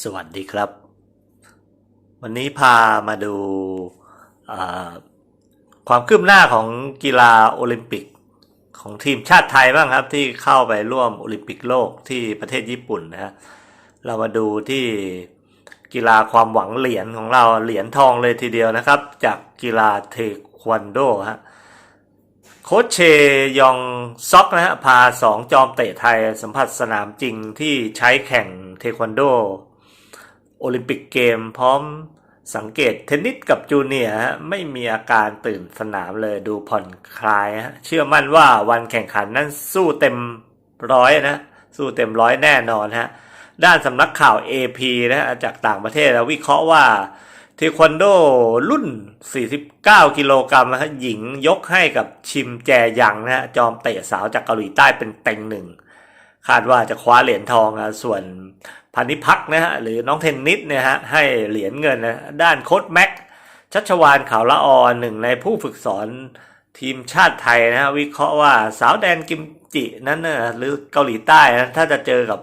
สวัสดีครับ วันนี้พามาดูความคืบหน้าของกีฬาโอลิมปิกของทีมชาติไทยบ้างครับ ที่เข้าไปร่วมโอลิมปิกโลกที่ประเทศญี่ปุ่นนะฮะเรามาดูที่กีฬาความหวังเหรียญของเราเหรียญทองเลยทีเดียวนะครับ จากกีฬาเทควันโดฮะโคชเชยองซ็อกนะฮะพาสองจอมเตะไทยสัมผัสสนามจริงที่ใช้แข่งเทควันโด โอลิมปิกเกมพร้อมสังเกตเทนนิสกับจูเนียฮะไม่มีอาการตื่นสนามเลยดูผ่อนคลายฮะเชื่อมั่นว่าวันแข่งขันนั้นสู้เต็มร้อยนะสู้เต็มร้อยแน่นอนฮะด้านสำนักข่าว AP นะฮะจากต่างประเทศวิเคราะห์ว่าเทควันโดรุ่น 49 กิโลกรัมนะฮะหญิงยกให้กับชิมแจยังนะฮะจอมเตะสาวจากเกาหลีใต้เป็นเต็งหนึ่ง คาดว่าจะคว้าเหรียญทองนะส่วนพานิพักนะฮะหรือน้องเทนนิสเนี่ยฮะให้เหรียญเงินนะด้านโค้ชแม็กชัชวานขาวละออนหนึ่งในผู้ฝึกสอนทีมชาติไทยนะฮะวิเคราะห์ว่าสาวแดนกิมจินั้นนะหรือเกาหลีใต้นะถ้าจะเจอกับ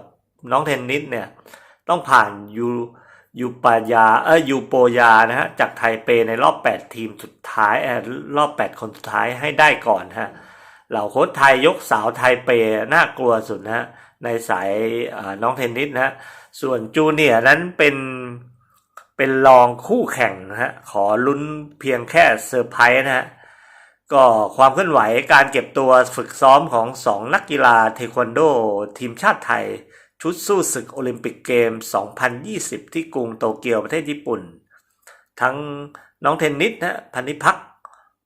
น้องเทนนิสเนี่ยต้องผ่านยูยูปายาเออยูโปยานะฮะจากไทเปในรอบ 8 ทีมสุดท้ายเออรอบ 8 คนสุดท้ายให้ได้ก่อนฮะ เหล่าโค้ชไทยยกสาวไทยเปน่ากลัวสุดนะในสายน้องเทนนิสนะส่วนจูเนียนั้นเป็นเป็นรองคู่แข่งนะฮะขอลุ้นเพียงแค่เซอร์ไพรส์นะฮะก็ความเคลื่อนไหวการเก็บตัวฝึกซ้อมของสองนักกีฬาเทควันโดทีมชาติไทย ชุดสู้ศึกโอลิมปิกเกม 2020 ที่กรุงโตเกียวประเทศญี่ปุ่น ทั้งน้องเทนนิสนะพันิพัก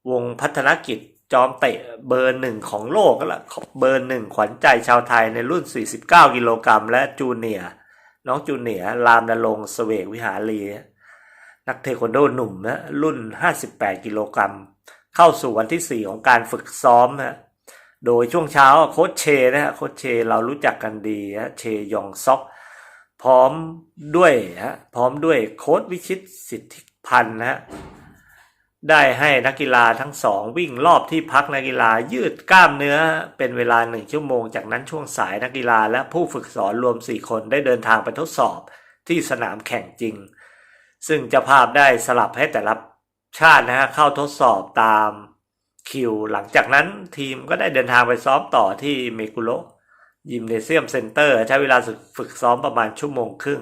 วงพัฒนกิจ จอมเตะเบอร์หนึ่งของโลกก็ละเบอร์หนึ่งขวัญใจชาวไทยในรุ่น 49 กิโลกรัมและจูเนียน้องจูเนียรามนรงค์เสวกวิหารีนักเทควันโดหนุ่มนะรุ่น 58 กิโลกรัม เข้าสู่วันที่ 4 ของการฝึกซ้อมนะโดยช่วงเช้าโค้ชเชนะฮะโค้ชเชเรารู้จักกันดีฮะเชยองซอก พร้อมด้วยฮะพร้อมด้วยโค้ชวิชิตสิทธิพันธ์นะฮะ ได้ให้นักกีฬาทั้งสองวิ่งรอบที่พักนักกีฬายืดกล้ามเนื้อเป็นเวลาหนึ่งชั่วโมง จากนั้นช่วงสายนักกีฬาและผู้ฝึกสอนรวม 4 คนได้เดินทางไปทดสอบที่สนามแข่งจริง ซึ่งจ้าภาพได้สลับให้แต่ละชาตินะฮะเข้าทดสอบตามคิว หลังจากนั้นทีมก็ได้เดินทางไปซ้อมต่อที่เมกุโรยิมเนเซียมเซ็นเตอร์ใช้เวลาฝึกซ้อมประมาณชั่วโมงครึ่ง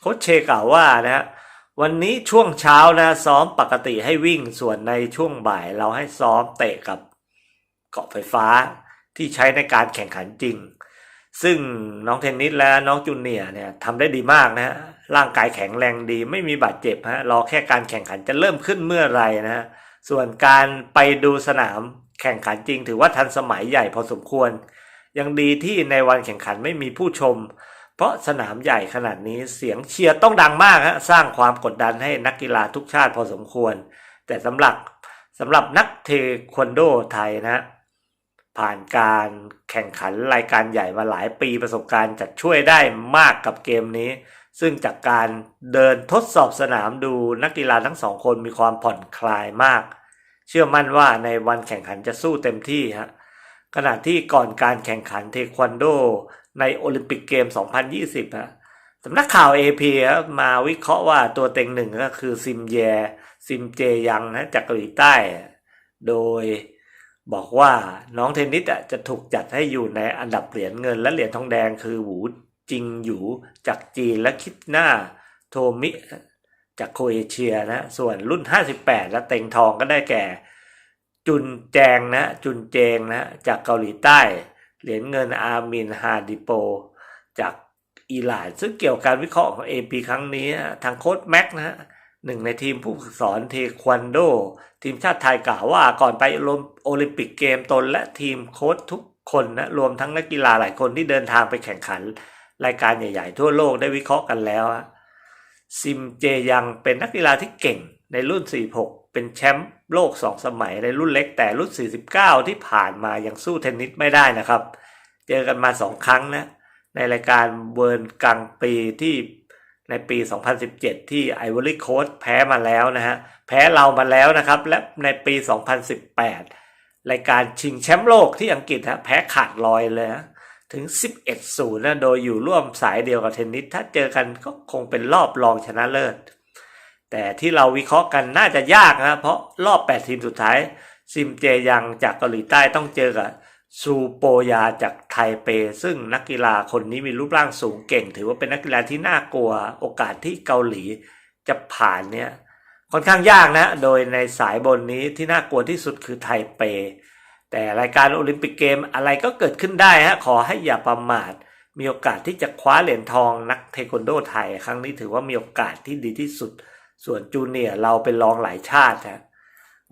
โค้ชเชกล่าวว่านะฮะ วันนี้ช่วงเช้านะซ้อมปกติให้วิ่งส่วนในช่วงบ่ายเราให้ซ้อมเตะกับเกาะไฟฟ้าที่ใช้ในการแข่งขันจริง ซึ่งน้องเทนนิสและน้องจูเนียเนี่ยทำได้ดีมากนะฮะร่างกายแข็งแรงดีไม่มีบาดเจ็บฮะรอแค่การแข่งขันจะเริ่มขึ้นเมื่อไรนะฮะส่วนการไปดูสนามแข่งขันจริง ถือว่าทันสมัยใหญ่พอสมควร ยังดีที่ในวันแข่งขันไม่มีผู้ชม เพราะสนามใหญ่ขนาดนี้เสียงเชียร์ต้องดังมากฮะสร้างความกดดันให้นักกีฬาทุกชาติพอสมควร แต่สำหรับสำหรับนักเทควันโดไทยนะผ่านการแข่งขันรายการใหญ่มาหลายปีประสบการณ์จะช่วยได้มากกับเกมนี้ ซึ่งจากการเดินทดสอบสนามดูนักกีฬาทั้งสองคนมีความผ่อนคลายมาก เชื่อมั่นว่าในวันแข่งขันจะสู้เต็มที่ฮะ ขณะที่ก่อนการแข่งขันเทควันโด ในโอลิมปิกเกม 2020ฮะสำนักข่าว AP ครับมาวิเคราะห์ว่าตัวเต็งหนึ่งก็คือซิมแย ซิมเจยังนะจากเกาหลีใต้ โดยบอกว่าน้องเทนนิสอะจะถูกจัดให้อยู่ในอันดับเหรียญเงินและเหรียญทองแดงคือหวูจิงหยูจากจีนและคิดหน้าโทมิจากโคเอเชียนะ ส่วนรุ่น 58 และเต็งทองก็ได้แก่ จุนแจงนะจุนเจงนะจากเกาหลีใต้ เหรียญเงินอาร์มินฮาดิโป จากอิหร่านซึ่งเกี่ยวกับการวิเคราะห์ของ AP ครั้งนี้ ทางโค้ชแม็กนะหนึ่งในทีมผู้ฝึกสอนเทควันโด ทีมชาติไทยกล่าวว่าก่อนไปโอลิมปิกเกมตนและทีมโค้ชทุกคนนะรวมทั้งนักกีฬาหลายคนที่เดินทางไปแข่งขัน รายการใหญ่ๆ ทั่วโลกได้วิเคราะห์กันแล้ว ซิมเจยังเป็นนักกีฬาที่เก่งในรุ่น 46 เป็นแชมป์โลก 2 สมัยในรุ่นเล็กแต่รุ่น 49 ที่ผ่านมายังสู้เทนนิสไม่ได้นะครับ เจอกันมา 2 ครั้งนะ ในรายการเวิร์นกลางปีที่ในปี 2017 ที่ไอวอรี่โคสแพ้มาแล้วนะฮะ แพ้เรามาแล้วนะครับ และในปี 2018 รายการชิงแชมป์โลกที่อังกฤษฮะแพ้ขาดลอยเลยฮะถึง 11 0 นะ โดยอยู่ร่วมสายเดียวกับเทนนิส ถ้าเจอกันก็คงเป็นรอบรองชนะเลิศ แต่ที่เราวิเคราะห์กันน่าจะยากนะเพราะรอบ 8 ทีมสุดท้าย ซิมเจยังจากเกาหลีใต้ต้องเจอกับซูโปยาจากไทเป ซึ่งนักกีฬาคนนี้มีรูปร่างสูงเก่ง ถือว่าเป็นนักกีฬาที่น่ากลัวโอกาสที่เกาหลีจะผ่านเนี่ยค่อนข้างยากนะ โดยในสายบนนี้ที่น่ากลัวที่สุดคือไทเป แต่รายการโอลิมปิกเกมอะไรก็เกิดขึ้นได้ฮะขอให้อย่าประมาท มีโอกาสที่จะคว้าเหรียญทองนักเทควันโดไทย ครั้งนี้ถือว่ามีโอกาสที่ดีที่สุด ส่วนจูเนียเราเป็นรองหลายชาติฮะ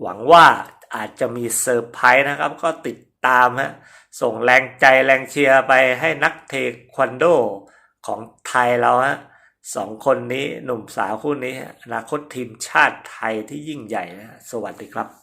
หวังว่าอาจจะมีเซอร์ไพรส์นะครับ ก็ติดตามฮะส่งแรงใจแรงเชียร์ไปให้นักเทควันโดของไทยเราฮะสองคนนี้หนุ่มสาวคู่นี้อนาคตทีมชาติไทยที่ยิ่งใหญ่นะสวัสดีครับ